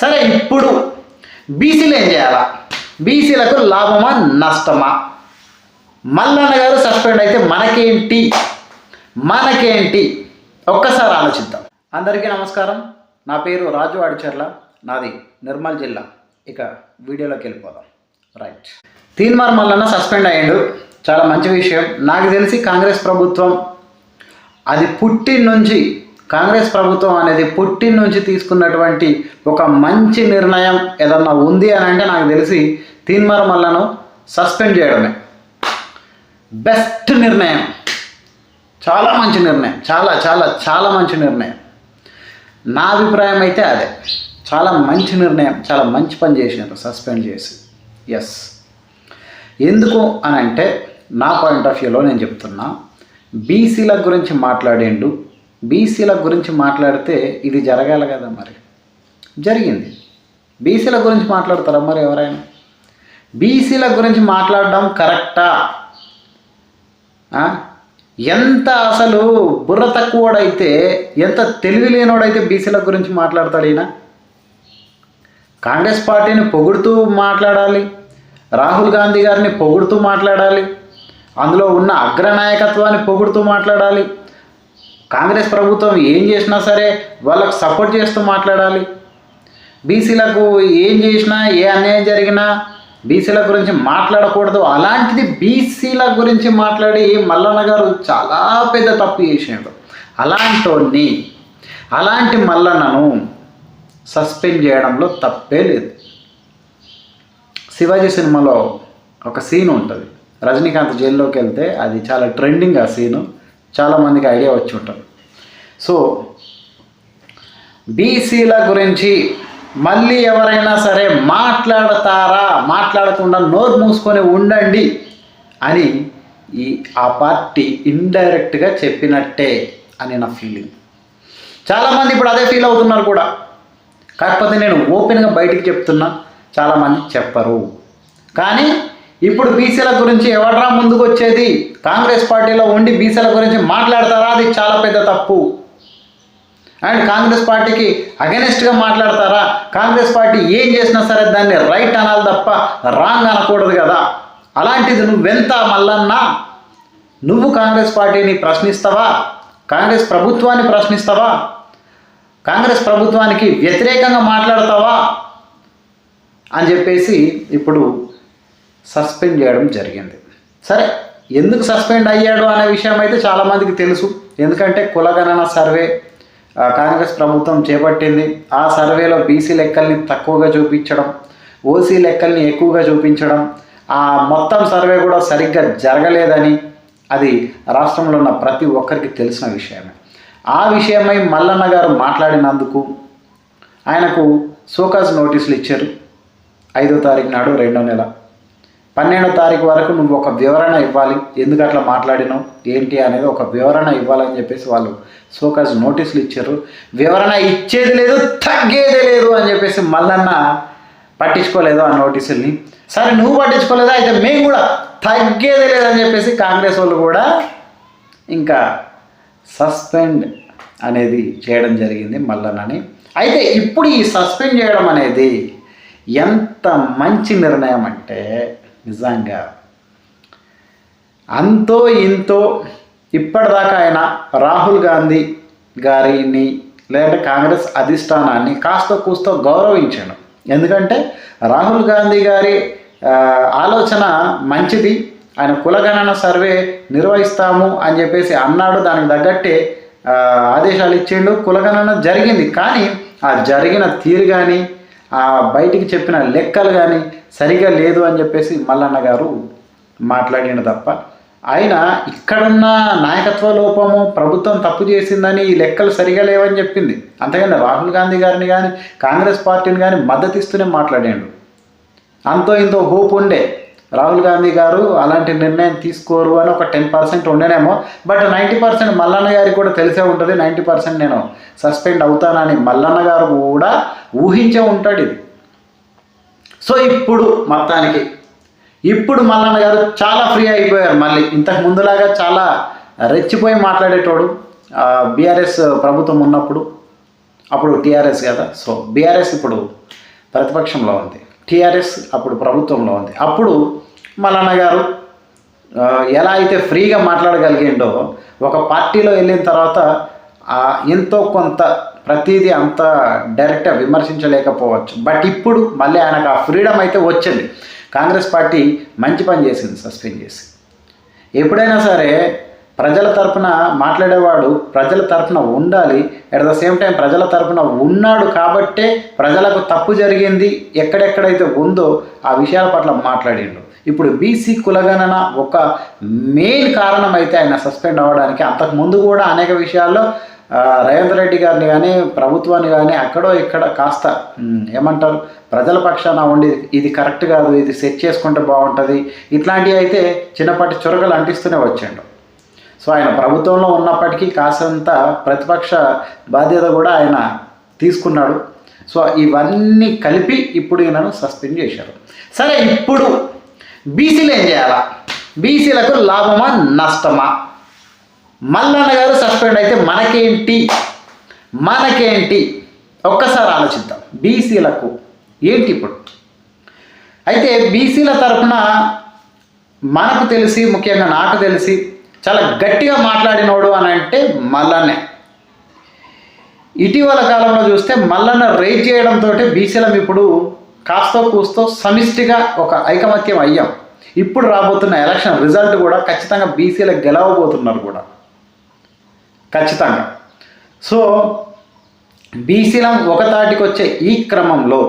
సరే ఇప్పుడు బీసీలు ఏం చేయాలా? బీసీలకు లాభమా నష్టమా? మల్లన్న గారు సస్పెండ్ అయితే మనకేంటి? మనకేంటి? ఒక్కసారి ఆలోచిద్దాం. అందరికీ నమస్కారం. నా పేరు రాజు అడిచర్ల నాది నిర్మల్ జిల్లా. ఇక వీడియోలోకి వెళ్ళిపోదాం. రైట్ తీన్మార్ మల్లన్న సస్పెండ్ అయ్యాడు. చాలా మంచి విషయం. నాకు తెలిసి కాంగ్రెస్ ప్రభుత్వం అది పుట్టి నుంచి కాంగ్రెస్ ప్రభుత్వం అనేది పుట్టిన నుంచి తీసుకున్నటువంటి ఒక మంచి నిర్ణయం ఏదన్నా ఉంది అని అంటే నాకు తెలిసి తీన్మార్ మల్లను సస్పెండ్ చేయడమే. బెస్ట్ నిర్ణయం. చాలా మంచి నిర్ణయం. చాలా చాలా చాలా మంచి నిర్ణయం. నా అభిప్రాయం అయితే అదే. చాలా మంచి నిర్ణయం. చాలా మంచి పని చేసినారు. సస్పెండ్ చేసి. ఎస్ ఎందుకు అని అంటే నా పాయింట్ ఆఫ్ వ్యూలో నేను చెప్తున్నా. బీసీల గురించి మాట్లాడేండు బీసీల గురించి మాట్లాడితే ఇది జరగాలి కదా మరి? జరిగింది. బీసీల గురించి మాట్లాడతారా మరి ఎవరైనా? బీసీల గురించి మాట్లాడడం కరెక్టా? ఎంత అసలు బుర్ర తక్కువడైతే ఎంత తెలివి లేనోడైతే బీసీల గురించి మాట్లాడతాడు ఈయన? కాంగ్రెస్ పార్టీని పొగుడుతూ మాట్లాడాలి రాహుల్ గాంధీ గారిని పొగుడుతూ మాట్లాడాలి అందులో ఉన్న అగ్రనాయకత్వాన్ని పొగుడుతూ మాట్లాడాలి కాంగ్రెస్ ప్రభుత్వం ఏం చేసినా సరే వాళ్ళకు సపోర్ట్ చేస్తూ మాట్లాడాలి. బీసీలకు ఏం చేసినా ఏ అన్యాయం జరిగినా బీసీల గురించి మాట్లాడకూడదు. అలాంటిది బీసీల గురించి మాట్లాడి మల్లన్న గారు చాలా పెద్ద తప్పు చేసాడు. అలాంటి అలాంటి మల్లన్నను సస్పెండ్ చేయడంలో తప్పే లేదు. శివాజీ సినిమాలో ఒక సీన్ ఉంటుంది. రజనీకాంత్ జైల్లోకి వెళ్తే అది చాలా ట్రెండింగ్ ఆ సీను. చాలామందికి ఐడియా వచ్చి ఉంటుంది. సో బీసీల గురించి మళ్ళీ ఎవరైనా సరే మాట్లాడతారా? మాట్లాడకుండా నోరు మూసుకొని ఉండండి అని ఈ ఆ పార్టీ ఇండైరెక్ట్గా చెప్పినట్టే అని నా ఫీలింగ్. చాలామంది ఇప్పుడు అదే ఫీల్ అవుతున్నారు కూడా. కాకపోతే నేను ఓపెన్గా బయటికి చెప్తున్నా చాలామంది చెప్పరు. కానీ ఇప్పుడు బీసీల గురించి ఎవడరా ముందుకు వచ్చేది కాంగ్రెస్ పార్టీలో ఉండి బీసీల గురించి మాట్లాడతారా? అది చాలా పెద్ద తప్పు. అండ్ కాంగ్రెస్ పార్టీకి అగెనిస్ట్గా మాట్లాడతారా? కాంగ్రెస్ పార్టీ ఏం చేసినా సరే దాన్ని రైట్ అనాలి తప్ప రాంగ్ అనకూడదు కదా. అలాంటిది నువ్వెంత మల్లన్నా? నువ్వు కాంగ్రెస్ పార్టీని ప్రశ్నిస్తావా? కాంగ్రెస్ ప్రభుత్వాన్ని ప్రశ్నిస్తావా? కాంగ్రెస్ ప్రభుత్వానికి వ్యతిరేకంగా మాట్లాడతావా? అని చెప్పేసి ఇప్పుడు సస్పెండ్ చేయడం జరిగింది. సరే ఎందుకు సస్పెండ్ అయ్యాడు అనే విషయం అయితే చాలామందికి తెలుసు. ఎందుకంటే కులగణన సర్వే కాంగ్రెస్ ప్రభుత్వం చేపట్టింది. ఆ సర్వేలో బీసీ లెక్కల్ని తక్కువగా చూపించడం ఓసీ లెక్కల్ని ఎక్కువగా చూపించడం ఆ మొత్తం సర్వే కూడా సరిగ్గా జరగలేదని అది రాష్ట్రంలో ఉన్న ప్రతి ఒక్కరికి తెలిసిన విషయమే. ఆ విషయమై మల్లన్న గారు మాట్లాడినందుకు ఆయనకు సోకాజ్ నోటీసులు ఇచ్చారు. ఐదో తారీఖు నాడు రెండో నెల. పన్నెండో తారీఖు వరకు నువ్వు ఒక వివరణ ఇవ్వాలి. ఎందుకు అట్లా మాట్లాడినావు? ఏంటి అనేది ఒక వివరణ ఇవ్వాలని చెప్పేసి వాళ్ళు సోకాజ్ నోటీసులు ఇచ్చారు. వివరణ ఇచ్చేది లేదు తగ్గేది లేదు అని చెప్పేసి మల్లన్న పట్టించుకోలేదు ఆ నోటీసుల్ని. సరే నువ్వు పట్టించుకోలేదా? అయితే మేము కూడా తగ్గేది లేదని చెప్పేసి కాంగ్రెస్ వాళ్ళు కూడా ఇంకా సస్పెండ్ అనేది చేయడం జరిగింది మల్లన్నని. అయితే ఇప్పుడు ఈ సస్పెండ్ చేయడం అనేది ఎంత మంచి నిర్ణయం అంటే నిజంగా. అంతో ఇంతో ఇప్పటిదాకా ఆయన రాహుల్ గాంధీ గారిని లేదంటే కాంగ్రెస్ అధిష్టానాన్ని కాస్త కూస్తో గౌరవించాను ఎందుకంటే రాహుల్ గాంధీ గారి ఆలోచన మంచిది. ఆయన కులగణన సర్వే నిర్వహిస్తాము అని చెప్పేసి అన్నాడు. దానికి తగ్గట్టే ఆదేశాలు ఇచ్చిండు. కులగణన జరిగింది. కానీ ఆ జరిగిన తీరు కానీ ఆ బయటికి చెప్పిన లెక్కలు కానీ సరిగా లేదు అని చెప్పేసి మల్లన్న గారు మాట్లాడిన తప్ప ఆయన ఇక్కడున్న నాయకత్వ లోపము ప్రభుత్వం తప్పు చేసిందని ఈ లెక్కలు సరిగా లేవని చెప్పింది. అంతేగాని రాహుల్ గాంధీ గారిని కానీ కాంగ్రెస్ పార్టీని కానీ మద్దతిస్తూనే మాట్లాడాడు. అంతో ఇంతో హోప్ ఉండే. రాహుల్ గాంధీ గారు అలాంటి నిర్ణయం తీసుకోరు అని ఒక టెన్ పర్సెంట్ ఉండేనేమో బట్ నైంటీ పర్సెంట్ మల్లన్న గారికి కూడా తెలిసే ఉంటుంది. నైంటీ పర్సెంట్ నేను సస్పెండ్ అవుతానని మల్లన్న గారు కూడా ఊహించే ఉంటాడు ఇది. సో ఇప్పుడు మొత్తానికి ఇప్పుడు మల్లన్న గారు చాలా ఫ్రీ అయిపోయారు. మళ్ళీ ఇంతకు ముందులాగా చాలా రెచ్చిపోయి మాట్లాడేటోడు బీఆర్ఎస్ ప్రభుత్వం ఉన్నప్పుడు అప్పుడు టీఆర్ఎస్ కదా. సో బీఆర్ఎస్ ఇప్పుడు ప్రతిపక్షంలో ఉంది. టీఆర్ఎస్ అప్పుడు ప్రభుత్వంలో ఉంది. అప్పుడు మల్లన్న గారు ఎలా అయితే ఫ్రీగా మాట్లాడగలిగిండో ఒక పార్టీలో వెళ్ళిన తర్వాత ఎంతో కొంత ప్రతిదీ అంత డైరెక్ట్గా విమర్శించలేకపోవచ్చు. బట్ ఇప్పుడు మళ్ళీ ఆయనకు ఆ ఫ్రీడమ్ అయితే వచ్చింది. కాంగ్రెస్ పార్టీ మంచి పని చేసింది సస్పెండ్ చేసి. ఎప్పుడైనా సరే ప్రజల తరపున మాట్లాడేవాడు ప్రజల తరపున ఉండాలి. అట్ ద సేమ్ టైం ప్రజల తరపున ఉన్నాడు కాబట్టే ప్రజలకు తప్పు జరిగింది ఎక్కడెక్కడైతే ఉందో ఆ విషయాల పట్ల మాట్లాడిండు. ఇప్పుడు బీసీ కులగణన ఒక మెయిన్ కారణం అయితే ఆయన సస్పెండ్ అవ్వడానికి అంతకు ముందు కూడా అనేక విషయాల్లో రేవంత్ రెడ్డి గారిని కానీ ప్రభుత్వాన్ని కానీ అక్కడో ఇక్కడ కాస్త ఏమంటారు ప్రజల పక్షాన ఉండి ఇది కరెక్ట్ కాదు ఇది సెట్ చేసుకుంటే బాగుంటుంది. ఇట్లాంటివి అయితే చిన్నపాటి చురకలు అంటిస్తూనే వచ్చాడు. సో ఆయన ప్రభుత్వంలో ఉన్నప్పటికీ కాసంత ప్రతిపక్ష బాధ్యత కూడా ఆయన తీసుకున్నాడు. సో ఇవన్నీ కలిపి ఇప్పుడు ఈయనను సస్పెండ్ చేశారు. సరే ఇప్పుడు బీసీలు ఏం చేయాలా? బీసీలకు లాభమా నష్టమా? మల్లన్న గారు సస్పెండ్ అయితే మనకేంటి? మనకేంటి? ఒక్కసారి ఆలోచిద్దాం. బీసీలకు ఏంటి ఇప్పుడు? అయితే బీసీల తరఫున మనకు తెలిసి ముఖ్యంగా నాకు తెలిసి చాలా గట్టిగా మాట్లాడినోడు అని అంటే మల్లన్నే. ఇటీవల కాలంలో చూస్తే మల్లన్న రేజ్ చేయడంతో బీసీలం ఇప్పుడు కాస్తో కూస్తో సమిష్టిగా ఒక ఐకమత్యం అయ్యాం. ఇప్పుడు రాబోతున్న ఎలక్షన్ రిజల్ట్ కూడా ఖచ్చితంగా బీసీలకు గెలవబోతున్నారు కూడా. ఖచ్చితంగా. సో బీసీలం ఒకతాటికి వచ్చే ఈ క్రమంలో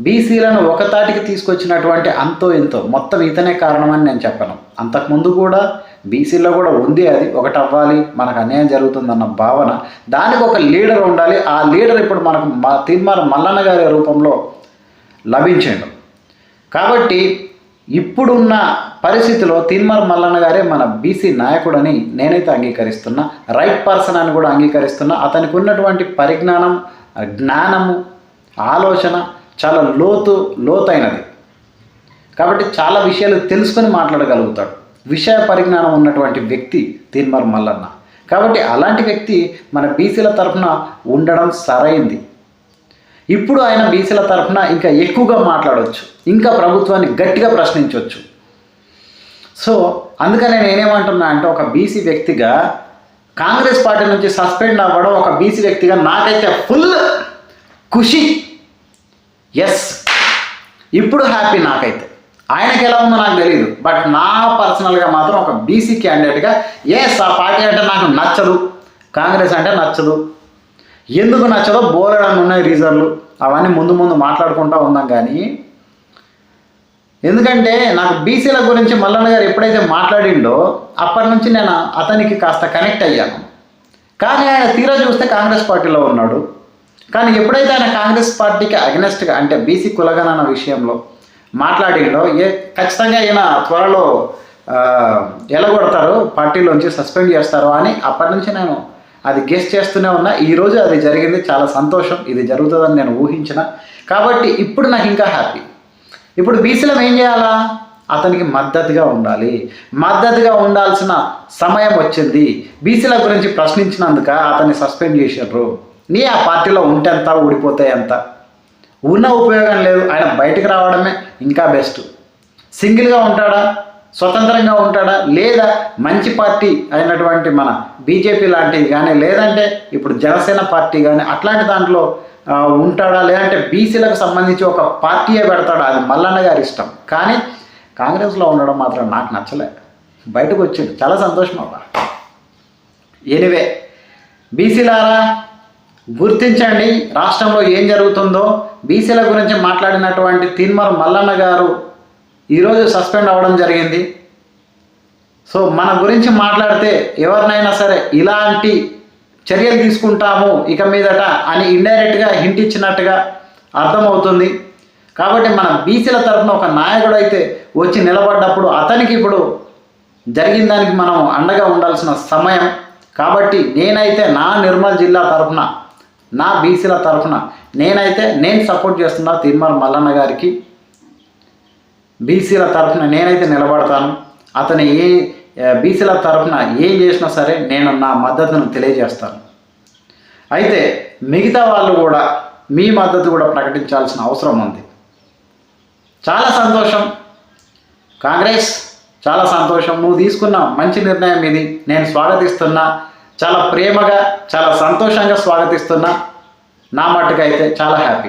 బీసీలను ఒకతాటికి తీసుకొచ్చినటువంటి అంతో ఎంతో మొత్తం ఇతనే కారణమని నేను చెప్పను. అంతకుముందు కూడా బీసీలో కూడా ఉంది అది. ఒకటి అవ్వాలి మనకు అన్యాయం జరుగుతుందన్న భావన. దానికి ఒక లీడర్ ఉండాలి. ఆ లీడర్ ఇప్పుడు మనకు మా తీర్మాన మల్లన్న గారి రూపంలో లభించాడు. కాబట్టి ఇప్పుడున్న పరిస్థితిలో తీన్మార్ మల్లన్న గారే మన బీసీ నాయకుడని నేనైతే అంగీకరిస్తున్నా. రైట్ పర్సన్ అని కూడా అంగీకరిస్తున్నా. అతనికి ఉన్నటువంటి పరిజ్ఞానం జ్ఞానము ఆలోచన చాలా లోతు లోతైనది. కాబట్టి చాలా విషయాలు తెలుసుకొని మాట్లాడగలుగుతాడు. విషయ పరిజ్ఞానం ఉన్నటువంటి వ్యక్తి తీన్మార్ మల్లన్న. కాబట్టి అలాంటి వ్యక్తి మన బీసీల తరఫున ఉండడం సరైంది. ఇప్పుడు ఆయన బీసీల తరఫున ఇంకా ఎక్కువగా మాట్లాడవచ్చు ఇంకా ప్రభుత్వాన్ని గట్టిగా ప్రశ్నించవచ్చు సో అందుకనే నేనేమంటున్నా అంటే ఒక బీసీ వ్యక్తిగా కాంగ్రెస్ పార్టీ నుంచి సస్పెండ్ అవ్వడం ఒక బీసీ వ్యక్తిగా నాకైతే ఫుల్ ఖుషి. ఎస్. ఇప్పుడు హ్యాపీ నాకైతే. ఆయనకి ఎలా ఉందో నాకు తెలియదు బట్ నా పర్సనల్గా మాత్రం ఒక బీసీ క్యాండిడేట్గా ఎస్ ఆ పార్టీ అంటే నాకు నచ్చదు. కాంగ్రెస్ అంటే నచ్చదు. ఎందుకు నచ్చదో బోలెడని ఉన్నాయి రీజన్లు. అవన్నీ ముందు ముందు మాట్లాడుకుంటూ ఉందాం కానీ ఎందుకంటే నాకు బీసీల గురించి మల్లన్న గారు ఎప్పుడైతే మాట్లాడిండో అప్పటి నుంచి నేను అతనికి కాస్త కనెక్ట్ అయ్యాను. కానీ ఆయన తీరా చూస్తే కాంగ్రెస్ పార్టీలో ఉన్నాడు. కానీ ఎప్పుడైతే ఆయన కాంగ్రెస్ పార్టీకి అగ్నెస్ట్గా అంటే బీసీ కులగనన్న విషయంలో మాట్లాడిండో ఏ ఖచ్చితంగా ఈయన త్వరలో ఎలగొడతారు పార్టీలోంచి సస్పెండ్ చేస్తారు అని అప్పటి నుంచి నేను అది గెస్ట్ చేస్తూనే ఉన్నా. ఈరోజు అది జరిగింది చాలా సంతోషం. ఇది జరుగుతుందని నేను ఊహించిన. కాబట్టి ఇప్పుడు నాకు ఇంకా హ్యాపీ. ఇప్పుడు బీసీలం ఏం చేయాలా? అతనికి మద్దతుగా ఉండాలి. మద్దతుగా ఉండాల్సిన సమయం వచ్చింది. బీసీల గురించి ప్రశ్నించినందుక అతన్ని సస్పెండ్ చేశారు. నీ ఆ పార్టీలో ఉంటే ఎంత ఊడిపోతే ఎంత? ఉన్న ఉపయోగం లేదు ఆయన బయటకు రావడమే ఇంకా బెస్ట్. సింగిల్గా ఉంటాడా? స్వతంత్రంగా ఉంటాడా? లేదా మంచి పార్టీ అయినటువంటి మన బీజేపీ లాంటిది కానీ లేదంటే ఇప్పుడు జనసేన పార్టీ కానీ అట్లాంటి దాంట్లో ఉంటాడా? లేదంటే బీసీలకు సంబంధించి ఒక పార్టీయే పెడతాడా? అది మల్లన్న గారి ఇష్టం. కానీ కాంగ్రెస్లో ఉండడం మాత్రం నాకు నచ్చలే. బయటకు వచ్చిండు. చాలా సంతోషం అబ్బా. ఎనివే. బీసీలారా? గుర్తించండి రాష్ట్రంలో ఏం జరుగుతుందో బీసీల గురించి మాట్లాడినటువంటి తిన్మర్ మల్లన్న గారు ఈరోజు సస్పెండ్ అవ్వడం జరిగింది. సో మన గురించి మాట్లాడితే ఎవరినైనా సరే ఇలాంటి చర్యలు తీసుకుంటాము ఇక మీదట అని ఇండైరెక్ట్గా హింట్ ఇచ్చినట్టుగా అర్థమవుతుంది. కాబట్టి మన బీసీల తరఫున ఒక నాయకుడు అయితే వచ్చి నిలబడ్డప్పుడు అతనికి ఇప్పుడు జరిగిన దానికి మనం అండగా ఉండాల్సిన సమయం. కాబట్టి నేనైతే నా నిర్మల్ జిల్లా తరఫున నా బీసీల తరఫున నేనైతే నేను సపోర్ట్ చేస్తున్నా తిరుమల మల్లన్న గారికి బీసీల తరఫున నేనైతే నిలబడతాను. అతను ఏ బీసీల తరఫున ఏం చేసినా సరే నేను నా మద్దతును తెలియజేస్తాను. అయితే మిగతా వాళ్ళు కూడా మీ మద్దతు కూడా ప్రకటించాల్సిన అవసరం ఉంది. చాలా సంతోషం. కాంగ్రెస్ చాలా సంతోషం. నువ్వు తీసుకున్న మంచి నిర్ణయం ఇది. నేను స్వాగతిస్తున్నా. చాలా ప్రేమగా చాలా సంతోషంగా స్వాగతిస్తున్నా. నా మట్టుకైతే చాలా హ్యాపీ.